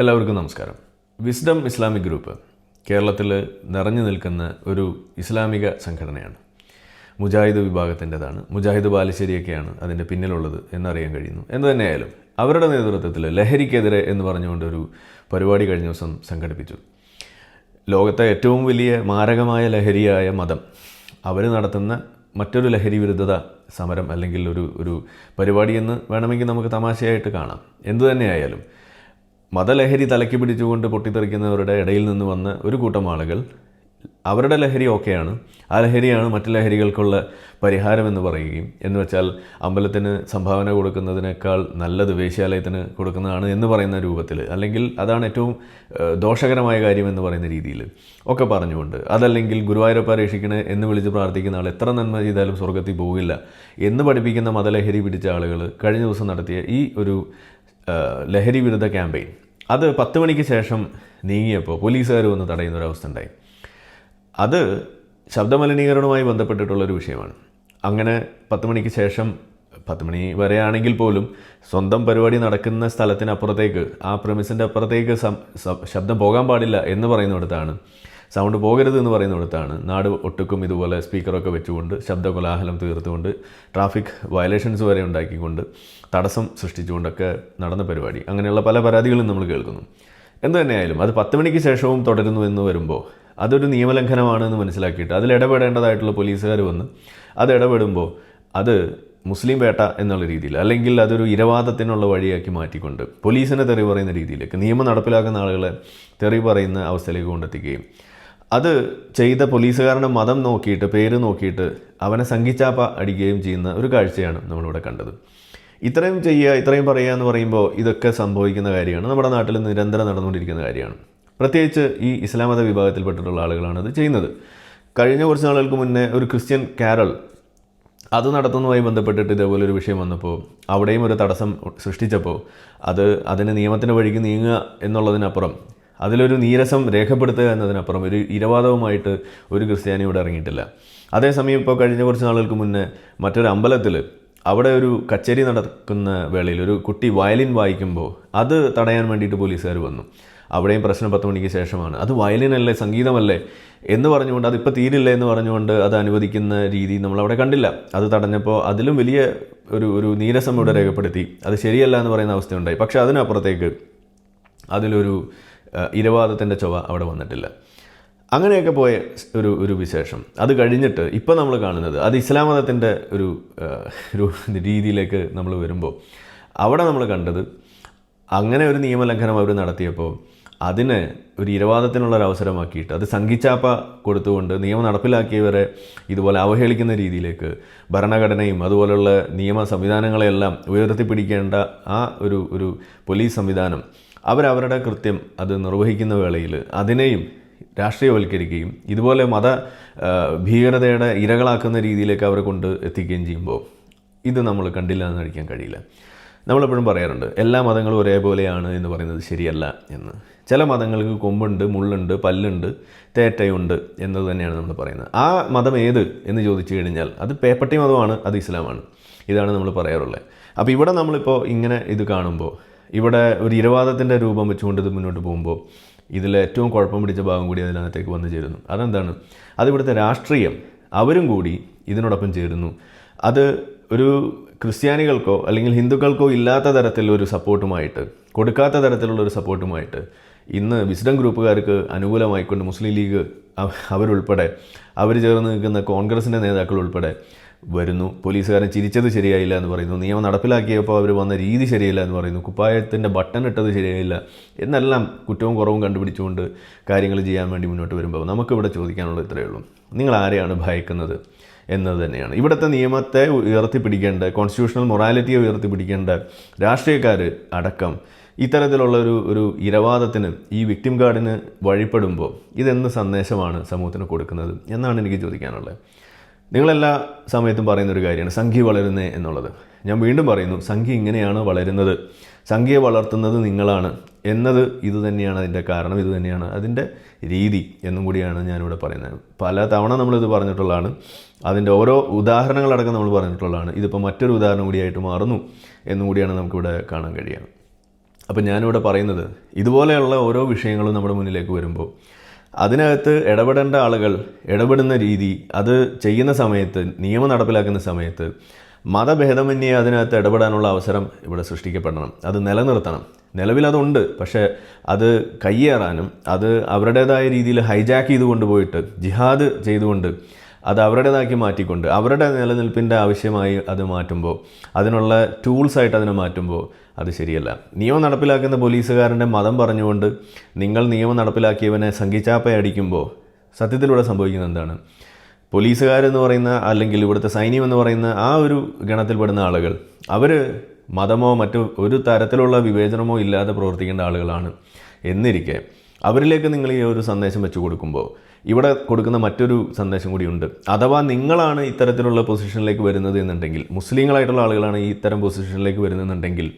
എല്ലാവർക്കും നമസ്കാരം. Wisdom Islamic group കേരളത്തിൽ നിറഞ്ഞു നിൽക്കുന്ന ഒരു ഇസ്ലാമിക സംഘടനയാണ്. മുജാഹിദ് വിഭാഗത്തിന്റെതാണ്. മുജാഹിദ് ബാലുശ്ശേരിയൊക്കെയാണ് അതിന്റെ പിന്നിലുള്ളത് എന്നറിയാൻ കഴിയുന്നു. എന്ന് തന്നെയായാലും അവരുടെ നേതൃത്വത്തിൽ ലഹരിക്കെതിരെ എന്ന് പറഞ്ഞുകൊണ്ട് ഒരു പരിപാടി കഴിഞ്ഞ ദിവസം സംഘടിപ്പിച്ചു. ലോകത്തെ ഏറ്റവും വലിയ മാരകമായ ലഹരിയായ മതം. അവർ നടത്തുന്ന മറ്റൊരു ലഹരി വിരുദ്ധത സമരം അല്ലെങ്കിൽ ഒരു ഒരു പരിപാടിയെന്ന് വേണമെങ്കിൽ നമുക്ക് തമാശയായിട്ട് കാണാം. എന്തു തന്നെയായാലും മതലഹരി തലയ്ക്ക് പിടിച്ചുകൊണ്ട് പൊട്ടിത്തെറിക്കുന്നവരുടെ ഇടയിൽ നിന്ന് വന്ന ഒരു കൂട്ടം ആളുകൾ അവരുടെ ലഹരി ഓക്കെയാണ്. ആ ലഹരിയാണ് മറ്റു ലഹരികൾക്കുള്ള പരിഹാരമെന്ന് പറയുകയും എന്ന് വെച്ചാൽ അമ്പലത്തിന് സംഭാവന കൊടുക്കുന്നതിനേക്കാൾ നല്ലത് വേശ്യാലയത്തിന് കൊടുക്കുന്നതാണ് എന്ന് പറയുന്ന രൂപത്തിൽ അല്ലെങ്കിൽ അതാണ് ഏറ്റവും ദോഷകരമായ കാര്യം എന്ന് പറയുന്ന രീതിയിൽ ഒക്കെ പറഞ്ഞുകൊണ്ട് അതല്ലെങ്കിൽ ഗുരുവായൂരപ്പ രക്ഷിക്കണേ എന്ന് വിളിച്ച് പ്രാർത്ഥിക്കുന്ന ആൾ എത്ര നന്മ ചെയ്താലും സ്വർഗത്തിൽ പോകില്ല എന്ന് പഠിപ്പിക്കുന്ന മതലഹരി പിടിച്ച ആളുകൾ കഴിഞ്ഞ ദിവസം നടത്തിയ ഈ ഒരു ലഹരി വിരുദ്ധ ക്യാമ്പയിൻ. അത് പത്ത് മണിക്ക് ശേഷം നീങ്ങിയപ്പോൾ പോലീസുകാർ വന്ന് തടയുന്ന ഒരു അവസ്ഥ ഉണ്ടായി. അത് ശബ്ദമലിനീകരണവുമായി ബന്ധപ്പെട്ടിട്ടുള്ളൊരു വിഷയമാണ്. അങ്ങനെ പത്ത് മണിക്ക് ശേഷം പത്ത് മണി വരെയാണെങ്കിൽ പോലും സ്വന്തം പരിപാടി നടക്കുന്ന സ്ഥലത്തിനപ്പുറത്തേക്ക് ആ പ്രമിസിന്റെ അപ്പുറത്തേക്ക് ശബ്ദം പോകാൻ പാടില്ല എന്ന് പറയുന്നിടത്താണ് സൗണ്ട് പോകരുത് എന്ന് പറയുന്നിടത്താണ്. നാട് ഒട്ടുക്കും ഇതുപോലെ സ്പീക്കറൊക്കെ വെച്ചുകൊണ്ട് ശബ്ദ കോലാഹലം തീർത്തുകൊണ്ട് ട്രാഫിക് വയലേഷൻസ് വരെ ഉണ്ടാക്കിക്കൊണ്ട് തടസ്സം സൃഷ്ടിച്ചുകൊണ്ടൊക്കെ നടന്ന പരിപാടി. അങ്ങനെയുള്ള പല പരാതികളും നമ്മൾ കേൾക്കുന്നു. എന്തു തന്നെയായാലും അത് പത്ത് മണിക്ക് ശേഷവും തുടരുന്നു എന്ന് വരുമ്പോൾ അതൊരു നിയമലംഘനമാണെന്ന് മനസ്സിലാക്കിയിട്ട് അതിൽ ഇടപെടേണ്ടതായിട്ടുള്ള പോലീസുകാർ വന്ന് അത് ഇടപെടുമ്പോൾ അത് മുസ്ലിം വേട്ട എന്നുള്ള രീതിയിൽ അല്ലെങ്കിൽ അതൊരു ഇരവാദത്തിനുള്ള വഴിയാക്കി മാറ്റിക്കൊണ്ട് പോലീസിനെ തെറി പറയുന്ന രീതിയിലേക്ക് നിയമം നടപ്പിലാക്കുന്ന ആളുകളെ തെറി പറയുന്ന അവസ്ഥയിലേക്ക് കൊണ്ടെത്തിക്കുകയും അത് ചെയ്ത പോലീസുകാരന്റെ മതം നോക്കിയിട്ട് പേര് നോക്കിയിട്ട് അവനെ സംഘിച്ചാപ്പ അടിക്കുകയും ചെയ്യുന്ന ഒരു കാഴ്ചയാണ് നമ്മളിവിടെ കണ്ടത്. ഇത്രയും ചെയ്യുക ഇത്രയും പറയുക എന്ന് പറയുമ്പോൾ ഇതൊക്കെ സംഭവിക്കുന്ന കാര്യമാണ്. നമ്മുടെ നാട്ടിൽ നിരന്തരം നടന്നുകൊണ്ടിരിക്കുന്ന കാര്യമാണ്. പ്രത്യേകിച്ച് ഈ ഇസ്ലാം മത വിഭാഗത്തിൽപ്പെട്ടിട്ടുള്ള ആളുകളാണ് അത് ചെയ്യുന്നത്. കഴിഞ്ഞ കുറച്ച് നാളുകൾക്ക് മുന്നേ ഒരു ക്രിസ്ത്യൻ കാരൾ അത് നടത്തുന്നതുമായി ബന്ധപ്പെട്ടിട്ട് ഇതേപോലെ ഒരു വിഷയം വന്നപ്പോൾ അവിടെയും ഒരു തടസ്സം സൃഷ്ടിച്ചപ്പോൾ അത് അതിന് നിയമത്തിന്റെ വഴിക്ക് നീങ്ങുക എന്നുള്ളതിനപ്പുറം അതിലൊരു നീരസം രേഖപ്പെടുത്തുക എന്നതിനപ്പുറം ഒരു ഇരവാദവുമായിട്ട് ഒരു ക്രിസ്ത്യാനി ഇവിടെ ഇറങ്ങിയിട്ടില്ല. അതേസമയം ഇപ്പോൾ കഴിഞ്ഞ കുറച്ച് നാളുകൾക്ക് മുന്നേ മറ്റൊരു അമ്പലത്തിൽ അവിടെ ഒരു കച്ചേരി നടക്കുന്ന വേളയിൽ ഒരു കുട്ടി വയലിൻ വായിക്കുമ്പോൾ അത് തടയാൻ വേണ്ടിയിട്ട് പോലീസുകാർ വന്നു. അവിടെയും പ്രശ്നം പത്ത് മണിക്ക് ശേഷമാണ്. അത് വയലിനല്ലേ സംഗീതമല്ലേ എന്ന് പറഞ്ഞുകൊണ്ട് അതിപ്പോൾ തീരില്ല എന്ന് പറഞ്ഞുകൊണ്ട് അത് അനുവദിക്കുന്ന രീതി നമ്മളവിടെ കണ്ടില്ല. അത് തടഞ്ഞപ്പോൾ അതിലും വലിയ ഒരു ഒരു നീരസം ഇവിടെ രേഖപ്പെടുത്തി. അത് ശരിയല്ല എന്ന് പറയുന്ന അവസ്ഥയുണ്ടായി. പക്ഷേ അതിനപ്പുറത്തേക്ക് അതിലൊരു ഇരവാദത്തിന്റെ ചൊവ്വ അവിടെ വന്നിട്ടില്ല. അങ്ങനെയൊക്കെ പോയ ഒരു ഒരു വിശേഷം. അത് കഴിഞ്ഞിട്ട് ഇപ്പോൾ നമ്മൾ കാണുന്നത് അത് ഇസ്ലാം മതത്തിന്റെ ഒരു ഒരു രീതിയിലേക്ക് നമ്മൾ വരുമ്പോൾ അവിടെ നമ്മൾ കണ്ടത് അങ്ങനെ ഒരു നിയമലംഘനം അവർ നടത്തിയപ്പോൾ അതിനെ ഒരു ഇരവാദത്തിനുള്ള ഒരു അവസരമാക്കിയിട്ട് അത് സംഘിച്ചാപ്പ കൊടുത്തുകൊണ്ട് നിയമം നടപ്പിലാക്കിയവരെ ഇതുപോലെ അവഹേളിക്കുന്ന രീതിയിലേക്ക് ഭരണഘടനയും അതുപോലുള്ള നിയമ സംവിധാനങ്ങളെല്ലാം ഉയർത്തിപ്പിടിക്കേണ്ട ആ ഒരു ഒരു പോലീസ് സംവിധാനം അവരവരുടെ കൃത്യം അത് നിർവഹിക്കുന്ന വേളയിൽ അതിനെയും രാഷ്ട്രീയവൽക്കരിക്കുകയും ഇതുപോലെ മത ഭീകരതയുടെ ഇരകളാക്കുന്ന രീതിയിലേക്ക് അവരെ കൊണ്ട് എത്തിക്കുകയും ചെയ്യുമ്പോൾ ഇത് നമ്മൾ കണ്ടില്ല എന്ന് കഴിക്കാൻ കഴിയില്ല. നമ്മളെപ്പോഴും പറയാറുണ്ട് എല്ലാ മതങ്ങളും ഒരേപോലെയാണ് എന്ന് പറയുന്നത് ശരിയല്ല എന്ന്. ചില മതങ്ങൾക്ക് കൊമ്പുണ്ട് മുള്ളുണ്ട് പല്ലുണ്ട് തേറ്റയുണ്ട് എന്നത് തന്നെയാണ് നമ്മൾ പറയുന്നത്. ആ മതം ഏത് എന്ന് ചോദിച്ചു കഴിഞ്ഞാൽ അത് പേപ്പട്ടി മതമാണ് അത് ഇസ്ലാമാണ്. ഇതാണ് നമ്മൾ പറയാറുള്ളത്. അപ്പോൾ ഇവിടെ നമ്മളിപ്പോൾ ഇങ്ങനെ ഇത് കാണുമ്പോൾ ഇവിടെ ഒരു ഇരവാദത്തിന്റെ രൂപം വെച്ചുകൊണ്ട് ഇത് മുന്നോട്ട് പോകുമ്പോൾ ഇതിൽ ഏറ്റവും കുഴപ്പം പിടിച്ച ഭാഗം കൂടി അതിനകത്തേക്ക് വന്നു ചേരുന്നു. അതെന്താണ്? അത് ഇവിടുത്തെ രാഷ്ട്രീയം. അവരും കൂടി ഇതിനോടൊപ്പം ചേരുന്നു. അത് ഒരു ക്രിസ്ത്യാനികൾക്കോ അല്ലെങ്കിൽ ഹിന്ദുക്കൾക്കോ ഇല്ലാത്ത തരത്തിലുള്ള ഒരു സപ്പോർട്ടുമായിട്ട് കൊടുക്കാത്ത തരത്തിലുള്ള ഒരു സപ്പോർട്ടുമായിട്ട് ഇന്ന് വിസ്ഡം ഗ്രൂപ്പുകാർക്ക് അനുകൂലമായിക്കൊണ്ട് മുസ്ലിം ലീഗ് അവ- അവരുൾപ്പെടെ അവർ ചേർന്ന് നിൽക്കുന്ന കോൺഗ്രസിന്റെ നേതാക്കൾ ഉൾപ്പെടെ വരുന്നു. പോലീസുകാരൻ ചിരിച്ചത് ശരിയായില്ല എന്ന് പറയുന്നു. നിയമം നടപ്പിലാക്കിയപ്പോൾ അവർ വന്ന രീതി ശരിയല്ല എന്ന് പറയുന്നു. കുപ്പായത്തിന്റെ ബട്ടൺ ഇട്ടത് ശരിയായില്ല. എന്നെല്ലാം കുറ്റവും കുറവും കണ്ടുപിടിച്ചുകൊണ്ട് കാര്യങ്ങൾ ചെയ്യാൻ വേണ്ടി മുന്നോട്ട് വരുമ്പോൾ നമുക്കിവിടെ ചോദിക്കാനുള്ളത് ഇത്രയേ ഉള്ളൂ. നിങ്ങൾ ആരെയാണ് ഭയക്കുന്നത് എന്നത് തന്നെയാണ്. ഇവിടുത്തെ നിയമത്തെ ഉയർത്തിപ്പിടിക്കേണ്ട കോൺസ്റ്റിറ്റ്യൂഷണൽ മൊറാലിറ്റിയെ ഉയർത്തിപ്പിടിക്കേണ്ട രാഷ്ട്രീയക്കാർ അടക്കം ഇത്തരത്തിലുള്ള ഒരു ഒരു ഇരവാദത്തിന് ഈ വിക്ടിം കാർഡിന് വഴിപ്പെടുമ്പോൾ ഇതെന്ത് സന്ദേശമാണ് സമൂഹത്തിന് കൊടുക്കുന്നത് എന്നാണ് എനിക്ക് ചോദിക്കാനുള്ളത്. നിങ്ങളെല്ലാ സമയത്തും പറയുന്ന ഒരു കാര്യമാണ് സംഖ്യ വളരുന്നേ എന്നുള്ളത്. ഞാൻ വീണ്ടും പറയുന്നു സംഖ്യ ഇങ്ങനെയാണ് വളരുന്നത്. സംഖ്യയെ വളർത്തുന്നത് നിങ്ങളാണ് എന്നത് ഇതുതന്നെയാണ് അതിന്റെ കാരണം ഇതുതന്നെയാണ് അതിന്റെ രീതി എന്നും കൂടിയാണ് ഞാനിവിടെ പറയുന്നത്. പല തവണ നമ്മളിത് പറഞ്ഞിട്ടുള്ളതാണ്. അതിന്റെ ഓരോ ഉദാഹരണങ്ങളടക്കം നമ്മൾ പറഞ്ഞിട്ടുള്ളതാണ്. ഇതിപ്പോൾ മറ്റൊരു ഉദാഹരണം കൂടിയായിട്ട് മാറുന്നു എന്നും കൂടിയാണ് നമുക്കിവിടെ കാണാൻ കഴിയുക. അപ്പം ഞാനിവിടെ പറയുന്നത് ഇതുപോലെയുള്ള ഓരോ വിഷയങ്ങളും നമ്മുടെ മുന്നിലേക്ക് വരുമ്പോൾ അതിനകത്ത് ഇടപെടേണ്ട ആളുകൾ ഇടപെടുന്ന രീതി അത് ചെയ്യുന്ന സമയത്ത് നിയമം നടപ്പിലാക്കുന്ന സമയത്ത് മതഭേദമന്യേ അതിനകത്ത് ഇടപെടാനുള്ള അവസരം ഇവിടെ സൃഷ്ടിക്കപ്പെടണം. അത് നിലനിർത്തണം. നിലവിൽ അതുണ്ട്. പക്ഷേ അത് കയ്യേറാനും അത് അവരുടേതായ രീതിയിൽ ഹൈജാക്ക് ചെയ്തുകൊണ്ട് കൊണ്ടുപോയിട്ട് ജിഹാദ് ചെയ്തുകൊണ്ട് അത് അവരുടേതാക്കി മാറ്റിക്കൊണ്ട് അവരുടെ നിലനിൽപ്പിന്റെ ആവശ്യമായി അത് മാറ്റുമ്പോൾ അതിനുള്ള ടൂൾസായിട്ട് അതിനെ മാറ്റുമ്പോൾ അത് ശരിയല്ല. നിയമം നടപ്പിലാക്കുന്ന പോലീസുകാരന്റെ മതം പറഞ്ഞുകൊണ്ട് നിങ്ങൾ നിയമം നടപ്പിലാക്കിയവനെ സംഘിച്ചാപ്പയടിക്കുമ്പോൾ സത്യത്തിലൂടെ സംഭവിക്കുന്നത് എന്താണ്? പോലീസുകാരെന്ന് പറയുന്ന അല്ലെങ്കിൽ ഇവിടുത്തെ സൈന്യം എന്ന് പറയുന്ന ആ ഒരു ഗണത്തിൽപ്പെടുന്ന ആളുകൾ അവർ മതമോ മറ്റു ഒരു തരത്തിലുള്ള വിവേചനമോ ഇല്ലാതെ പ്രവർത്തിക്കേണ്ട ആളുകളാണ് എന്നിരിക്കെ. അവരിലേക്ക് നിങ്ങൾ ഈ ഒരു സന്ദേശം വെച്ചു കൊടുക്കുമ്പോൾ ഇവിടെ കൊടുക്കുന്ന മറ്റൊരു സന്ദേശം കൂടിയുണ്ട് അഥവാ നിങ്ങളാണ് ഇത്തരത്തിലുള്ള പൊസിഷനിലേക്ക് വരുന്നത് എന്നുണ്ടെങ്കിൽ മുസ്ലിങ്ങളായിട്ടുള്ള ആളുകളാണ് ഈ ഇത്തരം പൊസിഷനിലേക്ക് വരുന്നതെന്നുണ്ടെങ്കിൽ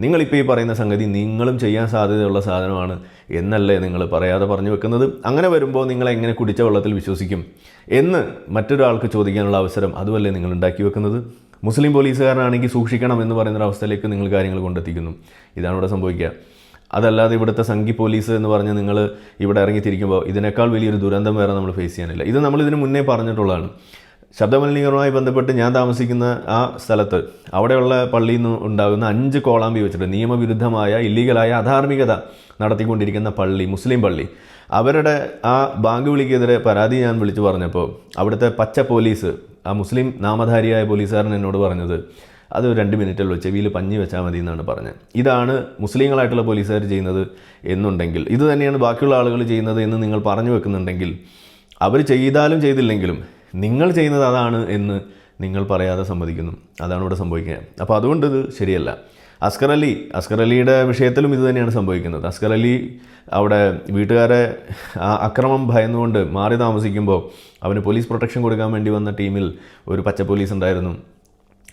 നിങ്ങളിപ്പോൾ ഈ പറയുന്ന സംഗതി നിങ്ങളും ചെയ്യാൻ സാധ്യതയുള്ള സാധനമാണ് എന്നല്ലേ നിങ്ങൾ പറയാതെ പറഞ്ഞു വെക്കുന്നത്? അങ്ങനെ വരുമ്പോൾ നിങ്ങൾ എങ്ങനെ കുടിച്ച വെള്ളത്തിൽ വിശ്വസിക്കും? എന്ന് മറ്റൊരാൾക്ക് ചോദിക്കാനുള്ള അവസരം അതുമല്ലേ നിങ്ങൾ ഉണ്ടാക്കി വെക്കുന്നത്? മുസ്ലിം പോലീസുകാരനാണെങ്കിൽ സൂക്ഷിക്കണം എന്ന് പറയുന്ന അവസ്ഥയിലേക്ക് നിങ്ങൾ കാര്യങ്ങൾ കൊണ്ടെത്തിക്കുന്നു. ഇതാണ് ഇവിടെ സംഭവിക്കുക. അതല്ലാതെ ഇവിടുത്തെ സംഘി പോലീസ് എന്ന് പറഞ്ഞ് നിങ്ങൾ ഇവിടെ ഇറങ്ങി ഇറങ്ങിത്തിരിക്കുമ്പോൾ ഇതിനേക്കാൾ വലിയൊരു ദുരന്തം വേറെ നമ്മൾ ഫേസ് ചെയ്യാനില്ല. ഇത് നമ്മൾ ഇതിന് മുന്നേ പറഞ്ഞിട്ടുള്ളതാണ്. ശബ്ദമലിനീകരണവുമായി ബന്ധപ്പെട്ട് ഞാൻ താമസിക്കുന്ന ആ സ്ഥലത്ത് അവിടെയുള്ള പള്ളിയിൽ നിന്ന് ഉണ്ടാകുന്ന അഞ്ച് കോളാമ്പി വെച്ചിട്ട് നിയമവിരുദ്ധമായ ഇല്ലീഗലായ അധാർമികത നടത്തിക്കൊണ്ടിരിക്കുന്ന പള്ളി മുസ്ലിം പള്ളി. അവരുടെ ആ ബാങ്ക് വിളിക്കെതിരെ പരാതി ഞാൻ വിളിച്ചു പറഞ്ഞപ്പോൾ അവിടുത്തെ പച്ച പോലീസ് ആ മുസ്ലിം നാമധാരിയായ പോലീസുകാരൻ എന്നോട് പറഞ്ഞത് അത് രണ്ട് മിനിറ്റുള്ളൂ ചെവിയിൽ പഞ്ഞി വെച്ചാൽ മതി എന്നാണ് പറഞ്ഞത്. ഇതാണ് മുസ്ലിങ്ങളായിട്ടുള്ള പോലീസുകാർ ചെയ്യുന്നത് എന്നുണ്ടെങ്കിൽ ഇത് തന്നെയാണ് ബാക്കിയുള്ള ആളുകൾ ചെയ്യുന്നത് എന്ന് നിങ്ങൾ പറഞ്ഞു വെക്കുന്നുണ്ടെങ്കിൽ അവർ ചെയ്താലും ചെയ്തില്ലെങ്കിലും നിങ്ങൾ ചെയ്യുന്നത് അതാണ് എന്ന് നിങ്ങൾ പറയാതെ സമ്മതിക്കുന്നു. അതാണ് ഇവിടെ സംഭവിക്കുന്നത് അപ്പോൾ അതുകൊണ്ട് ഇത് ശരിയല്ല. അസ്കർ അലി അസ്കർ അലിയുടെ വിഷയത്തിലും ഇത് തന്നെയാണ് സംഭവിക്കുന്നത്. അസ്കർ അലി അവിടെ വീട്ടുകാരെ അക്രമം ഭയന്നുകൊണ്ട് മാറി താമസിക്കുമ്പോൾ അവന് പോലീസ് പ്രൊട്ടക്ഷൻ കൊടുക്കാൻ വേണ്ടി വന്ന ടീമിൽ ഒരു പച്ച പോലീസ് ഉണ്ടായിരുന്നു.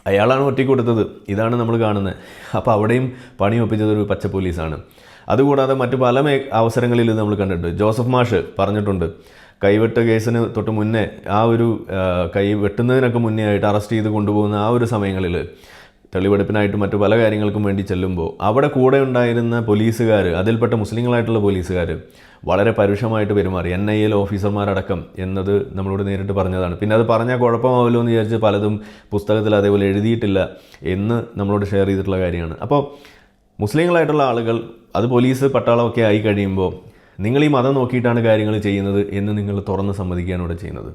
അയാളാണ് ഒറ്റയ്ക്ക് കൊടുത്തത്. ഇതാണ് നമ്മൾ കാണുന്നത്. അപ്പോൾ അവിടെയും പണി ഒപ്പിച്ചത് ഒരു പച്ച പോലീസാണ്. അതുകൂടാതെ മറ്റു പല അവസരങ്ങളിൽ നമ്മൾ കണ്ടിട്ടുണ്ട്. ജോസഫ് മാഷ് പറഞ്ഞിട്ടുണ്ട്. കൈവെട്ട് കേസിന് തൊട്ട് മുന്നേ ആ ഒരു കൈ വെട്ടുന്നതിനൊക്കെ മുന്നേ ആയിട്ട് അറസ്റ്റ് ചെയ്ത് കൊണ്ടുപോകുന്ന ആ ഒരു സമയങ്ങളിൽ തെളിവെടുപ്പിനായിട്ട് മറ്റു പല കാര്യങ്ങൾക്കും വേണ്ടി ചെല്ലുമ്പോൾ അവിടെ കൂടെ ഉണ്ടായിരുന്ന പോലീസുകാർ അതിൽപ്പെട്ട മുസ്ലിങ്ങളായിട്ടുള്ള പോലീസുകാർ വളരെ പരുഷമായിട്ട് പെരുമാറി. എൻ ഐ എൽ ഓഫീസർമാരടക്കം എന്നത് നമ്മളോട് നേരിട്ട് പറഞ്ഞതാണ്. പിന്നെ അത് പറഞ്ഞാൽ കുഴപ്പമാവുമല്ലോ എന്ന് വിചാരിച്ച് പലതും പുസ്തകത്തിൽ അതേപോലെ എഴുതിയിട്ടില്ല എന്ന് നമ്മളോട് ഷെയർ ചെയ്തിട്ടുള്ള കാര്യമാണ്. അപ്പോൾ മുസ്ലിങ്ങളായിട്ടുള്ള ആളുകൾ അത് പോലീസ് പട്ടാളമൊക്കെ ആയി കഴിയുമ്പോൾ നിങ്ങൾ ഈ മതം നോക്കിയിട്ടാണ് കാര്യങ്ങൾ ചെയ്യുന്നത് എന്ന് നിങ്ങൾ തുറന്ന് സമ്മതിക്കുകയാണ് ഇവിടെ ചെയ്യുന്നത്.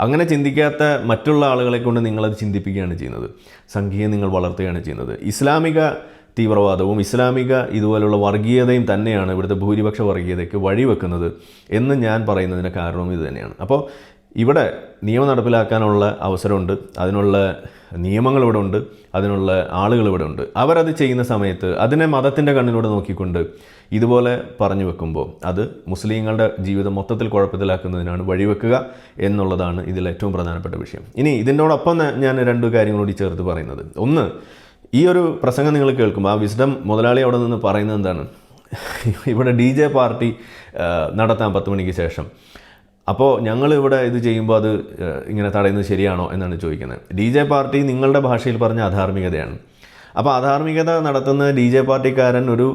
അങ്ങനെ ചിന്തിക്കാത്ത മറ്റുള്ള ആളുകളെ കൊണ്ട് നിങ്ങളത് ചിന്തിപ്പിക്കുകയാണ് ചെയ്യുന്നത്. സംഖ്യയെ നിങ്ങൾ വളർത്തുകയാണ് ചെയ്യുന്നത്. ഇസ്ലാമിക തീവ്രവാദവും ഇസ്ലാമിക ഇതുപോലുള്ള വർഗീയതയും തന്നെയാണ് ഇവിടുത്തെ ഭൂരിപക്ഷ വർഗീയതയ്ക്ക് വഴിവെക്കുന്നത് എന്ന് ഞാൻ പറയുന്നതിന് കാരണവും ഇത് തന്നെയാണ്. അപ്പോൾ ഇവിടെ നിയമം നടപ്പിലാക്കാനുള്ള അവസരമുണ്ട്. അതിനുള്ള നിയമങ്ങൾ ഇവിടെ ഉണ്ട്. അതിനുള്ള ആളുകൾ ഇവിടെ ഉണ്ട്. അവരത് ചെയ്യുന്ന സമയത്ത് അതിനെ മതത്തിന്റെ കണ്ണിലൂടെ നോക്കിക്കൊണ്ട് ഇതുപോലെ പറഞ്ഞു വെക്കുമ്പോൾ അത് മുസ്ലിങ്ങളുടെ ജീവിതം മൊത്തത്തിൽ കുഴപ്പത്തിലാക്കുന്നതിനാണ് വഴിവെക്കുക എന്നുള്ളതാണ് ഇതിൽ ഏറ്റവും പ്രധാനപ്പെട്ട വിഷയം. ഇനി ഇതിനോടൊപ്പം ഞാൻ രണ്ട് കാര്യങ്ങളൂടി ചേർത്ത് പറയുന്നത്. ഒന്ന് ഈ ഒരു പ്രസംഗം നിങ്ങൾ കേൾക്കുമ്പോൾ ആ വിസ്ഡം മുതലാളി അവിടെ നിന്ന് പറയുന്നത് എന്താണ്? ഇവിടെ ഡി ജെ പാർട്ടി നടത്താം പത്ത് മണിക്ക് ശേഷം അപ്പോൾ ഞങ്ങൾ ഇവിടെ ഇത് ചെയ്യുമ്പോൾ അത് ഇങ്ങനെ തടയുന്നത് ശരിയാണോ എന്നാണ് ചോദിക്കുന്നത്. ഡി ജെ പാർട്ടി നിങ്ങളുടെ ഭാഷയിൽ പറഞ്ഞ അധാർമികതയാണ്. അപ്പോൾ അധാർമികത നടത്തുന്ന ഡി ജെ പാർട്ടിക്കാരൻ ഒരു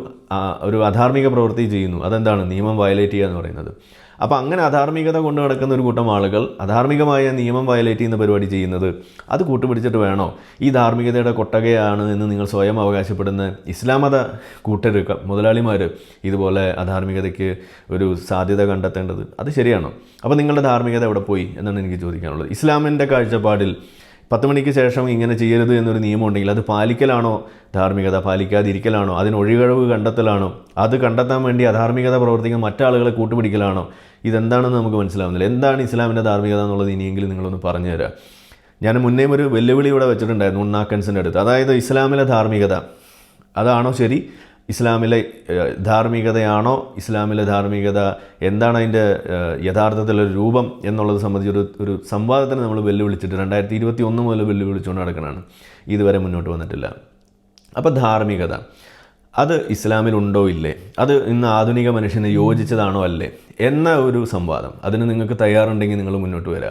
ഒരു അധാർമിക പ്രവൃത്തി ചെയ്യുന്നു. അതെന്താണ്? നിയമം വയലേറ്റ് ചെയ്യുക എന്ന് പറയുന്നത്. അപ്പോൾ അങ്ങനെ അധാർമികത കൊണ്ട് നടക്കുന്ന ഒരു കൂട്ടം ആളുകൾ അധാർമികമായ നിയമം വയലേറ്റ് ചെയ്യുന്ന പരിപാടി ചെയ്യുന്നത് അത് കൂട്ടുപിടിച്ചിട്ട് വേണോ? ഈ ധാർമ്മികതയുടെ കൊട്ടകയാണ് എന്ന് നിങ്ങൾ സ്വയം അവകാശപ്പെടുന്ന ഇസ്ലാം മത കൂട്ടരുക്ക മുതലാളിമാർ ഇതുപോലെ അധാർമികതയ്ക്ക് ഒരു സാധ്യത കണ്ടെത്തേണ്ടത്. അത് ശരിയാണോ? അപ്പോൾ നിങ്ങളുടെ ധാർമ്മികത എവിടെ പോയി എന്നാണ് എനിക്ക് ചോദിക്കാനുള്ളത്. ഇസ്ലാമിന്റെ കാഴ്ചപ്പാടിൽ പത്ത് മണിക്ക് ശേഷം ഇങ്ങനെ ചെയ്യരുത് എന്നൊരു നിയമം ഉണ്ടെങ്കിൽ അത് പാലിക്കലാണോ ധാർമ്മികത? പാലിക്കാതിരിക്കലാണോ? അതിന് ഒഴികഴിവ് കണ്ടെത്തലാണോ? അത് കണ്ടെത്താൻ വേണ്ടി അധാർമികത പ്രവർത്തിക്കുന്ന മറ്റാളുകളെ കൂട്ടുപിടിക്കലാണോ? ഇതെന്താണെന്ന് നമുക്ക് മനസ്സിലാവുന്നില്ല. എന്താണ് ഇസ്ലാമിന്റെ ധാർമ്മികത എന്നുള്ളത് ഇനിയെങ്കിലും നിങ്ങളൊന്ന് പറഞ്ഞു തരാം. ഞാൻ മുന്നേ ഒരു വെല്ലുവിളി ഇവിടെ വെച്ചിട്ടുണ്ടായിരുന്നു ഉണ്ണാക്കൻസിന്റെ അടുത്ത്. അതായത് ഇസ്ലാമിലെ ധാർമ്മികത. അതാണോ ശരി? ഇസ്ലാമിലെ ധാർമ്മികതയാണോ? ഇസ്ലാമിലെ ധാർമ്മികത എന്താണ് അതിന്റെ യഥാർത്ഥത്തിലൊരു രൂപം എന്നുള്ളത് സംബന്ധിച്ചൊരു ഒരു സംവാദത്തിന് നമ്മൾ വെല്ലുവിളിച്ചിട്ട് രണ്ടായിരത്തി ഇരുപത്തി ഒന്ന് മുതൽ വെല്ലുവിളിച്ചുകൊണ്ട് നടക്കണതാണ്. ഇതുവരെ മുന്നോട്ട് വന്നിട്ടില്ല. അപ്പോൾ ധാർമ്മികത അത് ഇസ്ലാമിലുണ്ടോ ഇല്ലേ? അത് ഇന്ന് ആധുനിക മനുഷ്യന് യോജിച്ചതാണോ അല്ലേ? എന്ന ഒരു സംവാദം. അതിന് നിങ്ങൾക്ക് തയ്യാറുണ്ടെങ്കിൽ നിങ്ങൾ മുന്നോട്ട് വരിക.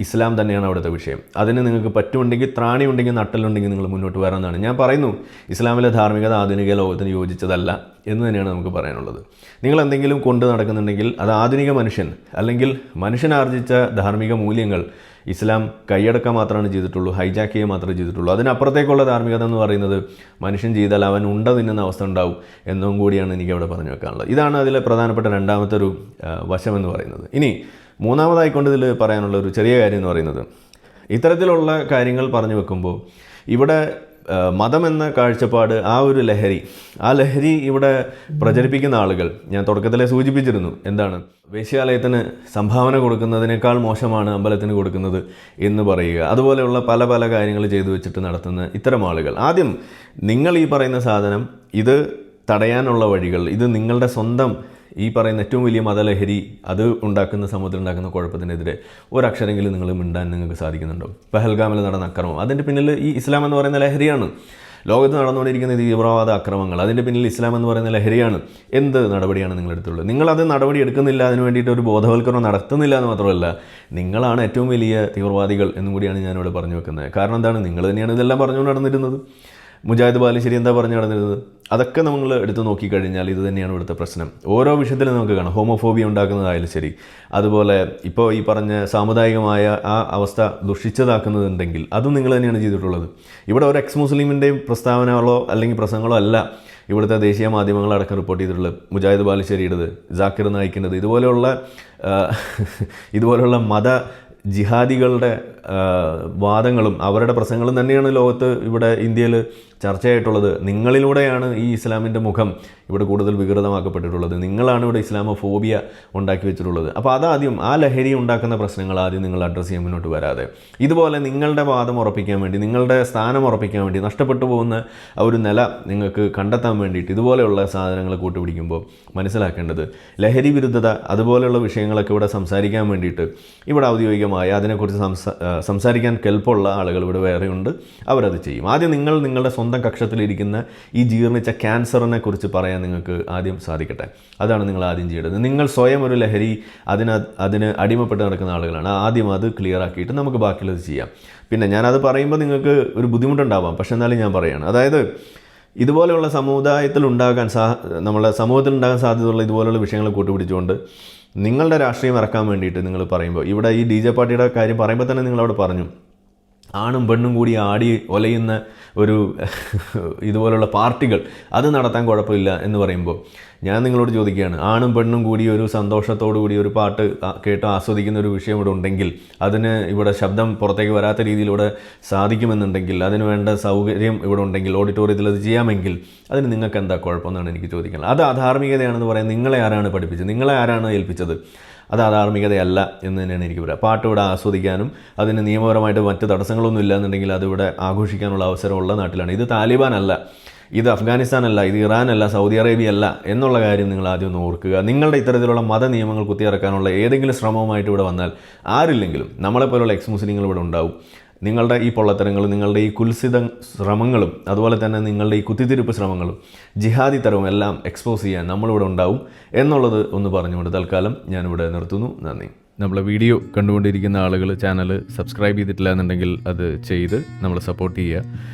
ഇസ്ലാം തന്നെയാണ് അവിടുത്തെ വിഷയം. അതിന് നിങ്ങൾക്ക് പറ്റുമുണ്ടെങ്കിൽ ത്രാണി ഉണ്ടെങ്കിൽ നട്ടലുണ്ടെങ്കിൽ നിങ്ങൾ മുന്നോട്ട് വരാമെന്നാണ്. ഞാൻ പറയുന്നു ഇസ്ലാമിലെ ധാർമ്മികത ആധുനിക ലോകത്തിന് യോജിച്ചതല്ല എന്ന് തന്നെയാണ് നമുക്ക് പറയാനുള്ളത്. നിങ്ങൾ എന്തെങ്കിലും കൊണ്ട് നടക്കുന്നുണ്ടെങ്കിൽ അത് ആധുനിക മനുഷ്യൻ അല്ലെങ്കിൽ മനുഷ്യൻ ആർജിച്ച ധാർമ്മിക മൂല്യങ്ങൾ ഇസ്ലാം കൈയടക്കാൻ മാത്രമാണ് ചെയ്തിട്ടുള്ളൂ ഹൈജാക്ക് ചെയ്യുക മാത്രമേ ചെയ്തിട്ടുള്ളൂ. അതിനപ്പുറത്തേക്കുള്ള ധാർമ്മികത എന്ന് പറയുന്നത് മനുഷ്യൻ ചെയ്താൽ അവൻ ഉണ്ട തിന്നുന്ന അവസ്ഥ ഉണ്ടാവും എന്നും കൂടിയാണ് എനിക്ക് അവിടെ പറഞ്ഞു വെക്കാനുള്ളത്. ഇതാണ് അതിലെ പ്രധാനപ്പെട്ട രണ്ടാമത്തെ ഒരു വശം എന്ന് പറയുന്നത്. ഇനി മൂന്നാമതായിക്കൊണ്ട് ഇതിൽ പറയാനുള്ള ഒരു ചെറിയ കാര്യം എന്ന് പറയുന്നത് ഇത്തരത്തിലുള്ള കാര്യങ്ങൾ പറഞ്ഞു വെക്കുമ്പോൾ ഇവിടെ മതമെന്ന കാഴ്ചപ്പാട് ആ ഒരു ലഹരി ആ ലഹരി ഇവിടെ പ്രചരിപ്പിക്കുന്ന ആളുകൾ ഞാൻ തുടക്കത്തിലെ സൂചിപ്പിച്ചിരുന്നു എന്താണ്? വേശ്യാലയത്തിന് സംഭാവന കൊടുക്കുന്നതിനേക്കാൾ മോശമാണ് അമ്പലത്തിന് കൊടുക്കുന്നത് എന്ന് പറയുക. അതുപോലെയുള്ള പല പല കാര്യങ്ങൾ ചെയ്തു വെച്ചിട്ട് നടത്തുന്ന ഇത്തരം ആളുകൾ. ആദ്യം നിങ്ങൾ ഈ പറയുന്ന സാധനം ഇത് തടയാനുള്ള വഴികൾ ഇത് നിങ്ങളുടെ സ്വന്തം ഈ പറയുന്ന ഏറ്റവും വലിയ മതലഹരി അത് ഉണ്ടാക്കുന്ന സമൂഹത്തിൽ ഉണ്ടാക്കുന്ന കുഴപ്പത്തിനെതിരെ ഒരക്ഷരെങ്കിലും നിങ്ങൾ മിണ്ടാൻ നിങ്ങൾക്ക് സാധിക്കുന്നുണ്ടോ? പെഹൽഗാമിൽ നടന്ന അക്രമം. അതിന്റെ പിന്നിൽ ഈ ഇസ്ലാം എന്ന് പറയുന്ന ലഹരിയാണ്. ലോകത്ത് നടന്നുകൊണ്ടിരിക്കുന്ന തീവ്രവാദ അക്രമങ്ങൾ അതിന്റെ പിന്നിൽ ഇസ്ലാം എന്ന് പറയുന്ന ലഹരിയാണ്. എന്ത് നടപടിയാണ് നിങ്ങൾ എടുത്തുള്ളത്? നിങ്ങളത് നടപടി എടുക്കുന്നില്ല അതിന് വേണ്ടിയിട്ട് ഒരു ബോധവൽക്കരണം നടത്തുന്നില്ല എന്ന് മാത്രമല്ല നിങ്ങളാണ് ഏറ്റവും വലിയ തീവ്രവാദികൾ എന്നും കൂടിയാണ് ഞാനിവിടെ പറഞ്ഞു വെക്കുന്നത്. കാരണം എന്താണ്? നിങ്ങൾ തന്നെയാണ് ഇതെല്ലാം പറഞ്ഞു നടന്നിരുന്നത്. മുജാഹിദ് ബാലുശ്ശേരി എന്താ പറഞ്ഞു നടന്നിരുന്നത്? അതൊക്കെ നമ്മൾ എടുത്ത് നോക്കിക്കഴിഞ്ഞാൽ ഇത് തന്നെയാണ് ഇവിടുത്തെ പ്രശ്നം. ഓരോ വിഷയത്തിലും നമുക്ക് കാണാം. ഹോമോഫോബിയ ഉണ്ടാക്കുന്നതായാലും ശരി. അതുപോലെ ഇപ്പോൾ ഈ പറഞ്ഞ സാമുദായികമായ ആ അവസ്ഥ ദുഷിച്ചതാക്കുന്നതുണ്ടെങ്കിൽ അതും നിങ്ങൾ തന്നെയാണ് ചെയ്തിട്ടുള്ളത്. ഇവിടെ ഒരു എക്സ് മുസ്ലിമിന്റെയും പ്രസ്താവനകളോ അല്ലെങ്കിൽ പ്രസംഗങ്ങളോ അല്ല ഇവിടുത്തെ ദേശീയ മാധ്യമങ്ങളടക്കം റിപ്പോർട്ട് ചെയ്തിട്ടുള്ളത്. മുജാഹിദ് ബാലുശ്ശേരിയുടേത് ജാക്കിർ നായിക്കിന്റെത്. ഇതുപോലെയുള്ള ഇതുപോലെയുള്ള മത ജിഹാദികളുടെ വാദങ്ങളും അവരുടെ പ്രസംഗങ്ങളും തന്നെയാണ് ലോകത്ത് ഇവിടെ ഇന്ത്യയിൽ ചർച്ചയായിട്ടുള്ളത് നിങ്ങളിലൂടെയാണ് ഈ ഇസ്ലാമിന്റെ മുഖം ഇവിടെ കൂടുതൽ വികൃതമാക്കപ്പെട്ടിട്ടുള്ളത്. നിങ്ങളാണ് ഇവിടെ ഇസ്ലാമോ ഫോബിയ ഉണ്ടാക്കി വെച്ചിട്ടുള്ളത്. അപ്പോൾ അതാദ്യം ആ ലഹരി ഉണ്ടാക്കുന്ന പ്രശ്നങ്ങൾ ആദ്യം നിങ്ങൾ അഡ്രസ്സ് ചെയ്യാൻ മുന്നോട്ട് വരാതെ. ഇതുപോലെ നിങ്ങളുടെ വാദം ഉറപ്പിക്കാൻ വേണ്ടി നിങ്ങളുടെ സ്ഥാനം ഉറപ്പിക്കാൻ വേണ്ടി നഷ്ടപ്പെട്ടു പോകുന്ന ഒരു നില നിങ്ങൾക്ക് കണ്ടെത്താൻ വേണ്ടിയിട്ട് ഇതുപോലെയുള്ള സാധനങ്ങൾ കൂട്ടുപിടിക്കുമ്പോൾ മനസ്സിലാക്കേണ്ടത് ലഹരി വിരുദ്ധത അതുപോലെയുള്ള വിഷയങ്ങളൊക്കെ ഇവിടെ സംസാരിക്കാൻ വേണ്ടിയിട്ട് ഇവിടെ ഔദ്യോഗികമായി അതിനെക്കുറിച്ച് സംസാ സംസാരിക്കാൻ കെൽപ്പുള്ള ആളുകൾ ഇവിടെ വേറെയുണ്ട് അവരത് ചെയ്യും. ആദ്യം നിങ്ങൾ നിങ്ങളുടെ സ്വന്തം കക്ഷത്തിലിരിക്കുന്ന ഈ ജീർണിച്ച ക്യാൻസറിനെ കുറിച്ച് പറയാൻ നിങ്ങൾക്ക് ആദ്യം സാധിക്കട്ടെ. അതാണ് നിങ്ങൾ ആദ്യം ചെയ്യേണ്ടത്. നിങ്ങൾ സ്വയം ഒരു ലഹരി അതിന് അതിന് അടിമപ്പെട്ട് നടക്കുന്ന ആളുകളാണ്. ആദ്യം അത് ക്ലിയർ ആക്കിയിട്ട് നമുക്ക് ബാക്കിയുള്ളത് ചെയ്യാം. പിന്നെ ഞാനത് പറയുമ്പോൾ നിങ്ങൾക്ക് ഒരു ബുദ്ധിമുട്ടുണ്ടാവാം. പക്ഷെ എന്നാലും ഞാൻ പറയുകയാണ് അതായത് ഇതുപോലെയുള്ള സമുദായത്തിൽ ഉണ്ടാകാൻ സാ നമ്മളെ സമൂഹത്തിൽ ഉണ്ടാകാൻ സാധ്യതയുള്ള ഇതുപോലെയുള്ള വിഷയങ്ങൾ കൂട്ടുപിടിച്ചുകൊണ്ട് നിങ്ങളുടെ രാഷ്ട്രീയം ഇറക്കാൻ വേണ്ടിയിട്ട് നിങ്ങൾ പറയുമ്പോൾ ഇവിടെ ഈ ഡി ജെ പാർട്ടിയുടെ കാര്യം പറയുമ്പോൾ തന്നെ നിങ്ങളവിടെ പറഞ്ഞു. ആണും പെണ്ണും കൂടി ആടി ഒലയുന്ന ഒരു ഇതുപോലുള്ള പാർട്ടികൾ അത് നടത്താൻ കുഴപ്പമില്ല എന്ന് പറയുമ്പോൾ ഞാൻ നിങ്ങളോട് ചോദിക്കുകയാണ് ആണും പെണ്ണും കൂടി ഒരു സന്തോഷത്തോടു കൂടി ഒരു പാട്ട് കേട്ട് ആസ്വദിക്കുന്ന ഒരു വിഷയം ഇവിടെ ഉണ്ടെങ്കിൽ അതിന് ഇവിടെ ശബ്ദം പുറത്തേക്ക് വരാത്ത രീതിയിൽ ഇവിടെ സാധിക്കുമെന്നുണ്ടെങ്കിൽ അതിന് വേണ്ട സൗകര്യം ഇവിടെ ഉണ്ടെങ്കിൽ ഓഡിറ്റോറിയത്തിൽ അത് ചെയ്യാമെങ്കിൽ അതിന് നിങ്ങൾക്ക് എന്താ കുഴപ്പമെന്നാണ് എനിക്ക് ചോദിക്കുന്നത് അത് അധാർമികതയാണെന്ന് പറയാൻ നിങ്ങളെ ആരാണ് പഠിപ്പിച്ചത്? നിങ്ങളെ ആരാണ് ഏൽപ്പിച്ചത്? അത് അധാർമികതയല്ല എന്ന് തന്നെയാണ് എനിക്ക് പറയുക പാട്ട് ഇവിടെ ആസ്വദിക്കാനും അതിന് നിയമപരമായിട്ട് മറ്റ് തടസ്സങ്ങളൊന്നും ഇല്ല അതിവിടെ ആഘോഷിക്കാനുള്ള അവസരമുള്ള നാട്ടിലാണ്. ഇത് താലിബാൻ അല്ല ഇത് അഫ്ഗാനിസ്ഥാനല്ല ഇത് ഇറാൻ അല്ല സൗദി അറേബ്യ അല്ല എന്നുള്ള കാര്യം നിങ്ങൾ ആദ്യം ഒന്ന് ഓർക്കുക. നിങ്ങളുടെ ഇത്തരത്തിലുള്ള മത നിയമങ്ങൾ കുത്തിയിറക്കാനുള്ള ഏതെങ്കിലും ശ്രമവുമായിട്ട് ഇവിടെ വന്നാൽ ആരില്ലെങ്കിലും നമ്മളെപ്പോലുള്ള എക്സ് മുസ്ലിങ്ങൾ ഇവിടെ ഉണ്ടാവും. നിങ്ങളുടെ ഈ പൊള്ളത്തരങ്ങളും നിങ്ങളുടെ ഈ കുൽസിത ശ്രമങ്ങളും അതുപോലെ തന്നെ നിങ്ങളുടെ ഈ കുത്തിത്തിരിപ്പ് ശ്രമങ്ങളും ജിഹാദി തരവും എല്ലാം എക്സ്പോസ് ചെയ്യാൻ നമ്മളിവിടെ ഉണ്ടാവും എന്നുള്ളത് ഒന്ന് പറഞ്ഞുകൊണ്ട് തൽക്കാലം ഞാനിവിടെ നിർത്തുന്നു. നന്ദി. നമ്മളെ വീഡിയോ കണ്ടുകൊണ്ടിരിക്കുന്ന ആളുകൾ ചാനൽ സബ്സ്ക്രൈബ് ചെയ്തിട്ടില്ല എന്നുണ്ടെങ്കിൽ അത് ചെയ്ത് നമ്മളെ സപ്പോർട്ട് ചെയ്യുക.